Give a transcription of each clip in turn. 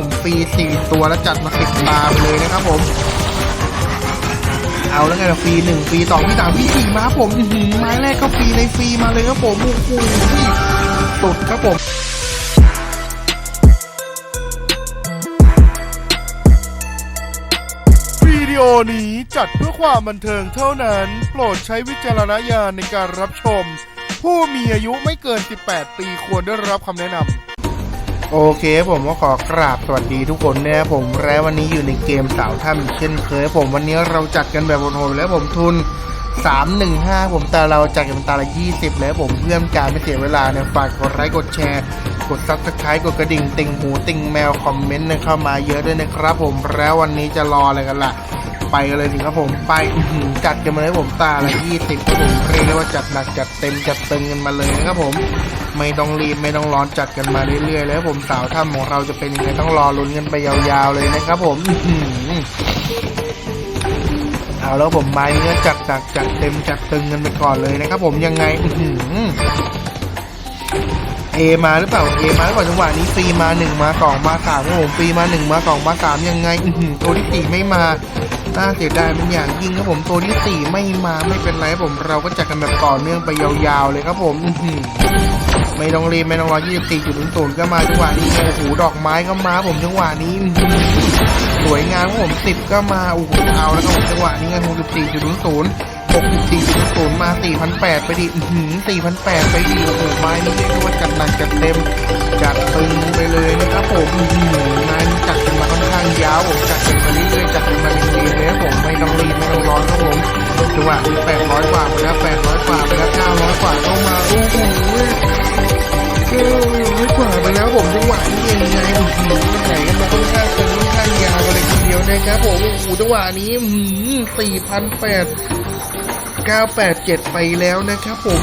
ผมฟรีสี่ตัวแล้วจัดมาสิบตาไปเลยนะครับผม เอาแล้วไงล่ะฟรีหนึ่งฟรีสองฟรีสามฟรีสี่มาครับผมอื้อหือไม้แรกก็ฟรีในฟรีมาเลยครับผมโอ้โหสุดครับผมวิดีโอนี้จัดเพื่อความบันเทิงเท่านั้น โปรดใช้วิจารณญาณในการรับชม ผู้มีอายุไม่เกิน 18 ปีควรได้รับคำแนะนำ โอเคผมก็ขอกราบสวัสดีทุกคนนะครับผมและวันนี้อยู่ในเกมสาวถ้ำเช่นเคยผมวันนี้เราจัดกันแบบโหดแล้วผมทุน 315 ผมแต่เราจัดกันตาละ 20 แล้วผมเพื่อมการไม่เสียเวลาเนี่ยฝากกดไลค์กดแชร์ กดซับสไครต์กดกระดิ่งติ่งหูติ่งแมวคอมเมนต์เข้ามาเยอะด้วยนะครับผมแล้ววันนี้จะรออะไรกันล่ะ ไปกันเลยสิครับผมไปจัดกันมาเลยผมตาละ20ครับผมเรียกได้ว่าจัดหนักจัดเต็มจัดตึงกันมาเลยนะครับผมไม่ต้องรีบไม่ต้องร้อนจัดกันมาเรื่อยๆแล้วผมสาวถ้ำของเราจะเป็นยังไงต้องรอลุ้นกันไปยาวๆเลยนะครับผมเอาแล้วผมไม้นี้ก็จัดหนักจัดเต็มจัดตึงกันไปก่อนเลยนะครับผมยังไงอื มาหรือเปล่าเอมาหรือเปล่าจังหวะนี้ฟรีมาหนึ่งมาสองมาสามครับผมฟรีมาหนึ่งมาสองมาสามยังไงอื้อหือตัวที่สี่ไม่มาน่าเสียดายเป็นอย่างยิ่งครับผมตัวที่สี่ไม่มาไม่เป็นไรครับผมเราก็จัดกันแบบต่อเนื่องไปยาวๆเลยครับผมอื้อหือไม่ต้องรีบไม่ต้องรอ24จุดศูนย์ก็มาจังหวะนี้โอ้โหดอกไม้ก็มาผมจังหวะนี้สวยงามครับผม10 ก็มาโอ้โหเอาแล้วครับผมจังหวะนี้ไง 64จุดศูนย์64จุดศูนย์มา4,800ไปดิอื้อหือ4,800ไปดิโอ้โหไม้นี่เรียกได้ว่าจัดหนักจัดเต็ม จัดตึงไปเลยนะครับผมอื้อหือไม้นี่จัดกันมาค่อนข้างยาวผมจัดกันมาเรื่อยๆจัดกันมาเรื่อยๆเลยผมไม่ต้องรีบไม่ต้องร้อนครับผมจังหวะนี้800กว่าไปแล้ว800กว่าไปแล้ว900กว่าเข้ามาโอ้โหเออไม่กว่าไปแล้วผมจังหวะนี้ยังไงโอ้โหไหนกันมาค่อนข้างคงค่อนข้างยาวกันเลยทีเดียวนะครับผมโอ้โหจังหวะนี้สี่พันแปด เก้าแปดเจ็ดไปแล้วนะครับผม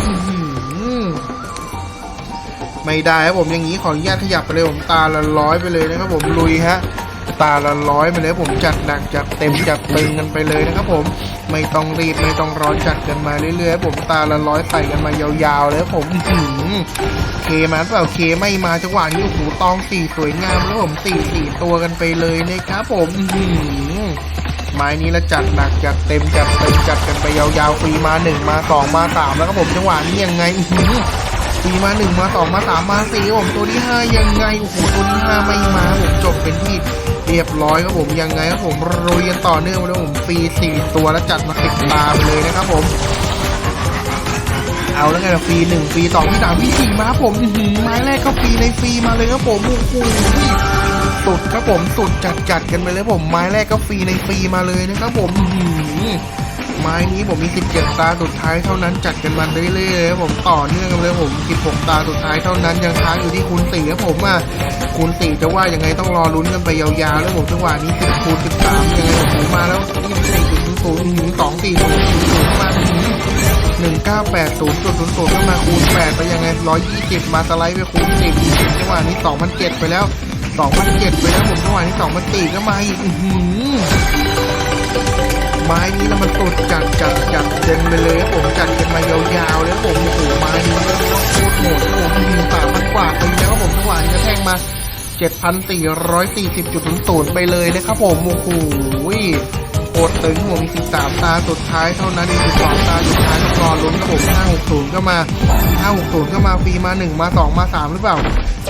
ไม่ได้ครับผมอย่างนี้ขออนุญาตขยับไปเลยผมตาละร้อยไปเลยนะครับผมลุยฮะตาละร้อยไปเลยผมจัดหนักจัดเต็มจัดตึงกันไปเลยนะครับผมไม่ต้องรีบไม่ต้องร้อนจัดกันมาเรื่อยๆผมตาละร้อยใส่กันมายาวๆเลยผมอื้อหือเคมาเปล่าเคไม่มาจังหวะนี้โอ้โหตองสี่สวยงามแล้วผมสี่สี่ตัวกันไปเลยนะครับผมหือ ไม้นี้ละจัดหนักจัดเต็มจัดเต็มจัดกันไปยาวๆฟรีมาหนึ่งมาสองมาสามแล้วก็ผมจังหวะนี้ยังไงฟรีมาหนึ่งมาสองมาสามมาสี่ผมตัวที่ห้ายังไงโอ้โหตัวที่ห้าไม่มาผมจบเป็นที่เรียบร้อยครับผมยังไงครับผมรุยกันต่อเนื่องเลยผมฟรีสี่ตัวแล้วจัดมาสิบตาไปเลยนะครับผม เอาแล้วไงล่ะฟรีหนึ่งฟรีสองฟรีสามฟรีสี่มาผมอื้อหือไม้แรกก็ฟรีในฟรีมาเลยครับผมโอ้โหสุดครับผมสุดจัดจัดกันไปเลยผมไม้แรกก็ฟรีในฟรีมาเลยนะครับผมอื้อหือไม้นี้ผมมี 17 ตาสุดท้ายเท่านั้นจัดกันมาเรื่อยๆครับผมต่อเนื่องกันเลยผม 16 ตาสุดท้ายเท่านั้นยังค้างอยู่ที่คูณ4ครับผมอะคูณ4จะว่ายังไงต้องรอลุ้นกันไปยาวๆแล้วผมจังหวะนี้10คูณ13ยังไงผมมาแล้ว24.00อื้อหือ2 4 0 0มา อื้อหือหนึ่งเก้าแปดศูนย์จุดศูนย์ศูนย์ก็มาคูณแปดไปยังไงร้อยยี่สิบมาสไลด์ไปคูณสิบจังหวะนี้สองพันเจ็ดไปแล้วสองพันเจ็ดไปแล้วผมจังหวะนี้สองพันสี่ก็มาอีกอื้อหือไม้นี้แล้วมันสุดจัดจัดจัดเต็มไปเลยผมจัดกันมายาวๆเลยครับผมโอ้โหไม้นี้ก็โคตรโหดครับผมสามพันกว่าไปแล้วครับผมจังหวะนี้แทงมา 7,440จุดศูนย์ไปเลยนะครับผมโอ้โห ตรตึงผมมี13ตาสุดท้ายเท่านั้นอีก12ตาสุดท้ายต้องรอลุ้นครับผม560ก็มา560ก็มาฟรีมา1มา2มา3หรือเปล่า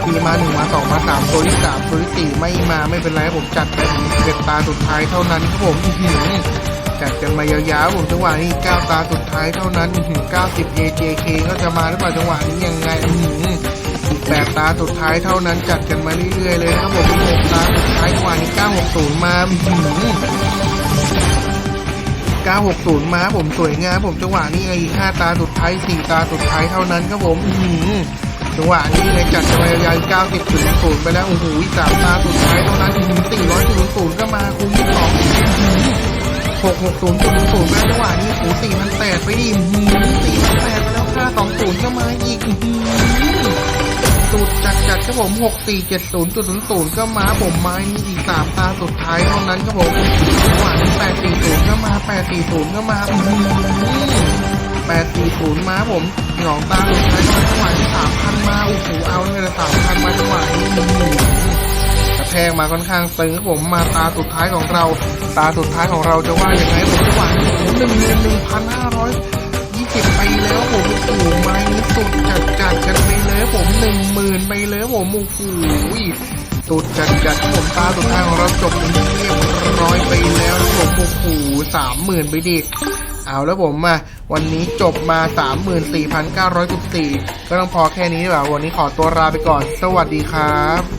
ฟรีมา1มา2มา3ตัวที่3ตัวที่4ไม่มาไม่เป็นไรผมจัดไป11ตาสุดท้ายเท่านั้นครับผมอื้อหือจัดกันมายาวๆผมจังหวะนี้9ตาสุดท้ายเท่านั้นอื้อหือ90 AJK ก็จะมาหรือเปล่าจังหวะนี้ยังไงอื้อหือ แปดตาสุดท้ายเท่านั้นจัดกันมาเรื่อยๆเลยนะครับผมหกตาสุดท้ายกว่านี้960มาอื้อหือ960มาผมสวยงามผมจังหวะนี้ไอีกห้าตาสุดท้ายสี่ตาสุดท้ายเท่านั้นครับผมหือจังหวะนี้ไงจัดกันมายาวๆ90ถึง0ไปแล้วโอ้โหสามตาสุดท้ายเท่านั้นอื้อหือ400ถึง0ก็มาคูณ22หกหกศูนย์ศูนย์ศูนย์มาจังหวะนี้โอ้สี่พันแปดไปดิ ครับผมหกสี่เจ็ดศูนย์จุดศูนย์ศูนย์ก็มาผมไม้นี่อีกสามตาสุดท้ายเท่านั้นครับผมหวานแปดสี่ศูนย์ก็มาแปดสี่ศูนย์ก็มาแปดสี่ศูนย์มาผมสองตาสุดท้ายจังหวะที่สามพันมาโอ้โหเอาเลยสามพันมาจังหวะนี้อื้อหือแทกมาค่อนข้างตึงครับผมมาตาสุดท้ายของเรา ตาสุดท้ายของเราจะว่าอยังไงผมจะว่าหนึ่งหมื่นหนึ่งพันห้าร้อยยี่สิบไปแล้วผม ผมโอ้โหสุดจัดจัดๆผมตาสุดท้ายของเราจบเป็นเรียบร้อยไปแล้วผมโอ้โหสามหมื่นไปดิเอาแล้วผมมาวันนี้จบมา 34,914 ก็ต้องพอแค่นี้ดีกว่าวันนี้ขอตัวลาไปก่อน สวัสดีครับ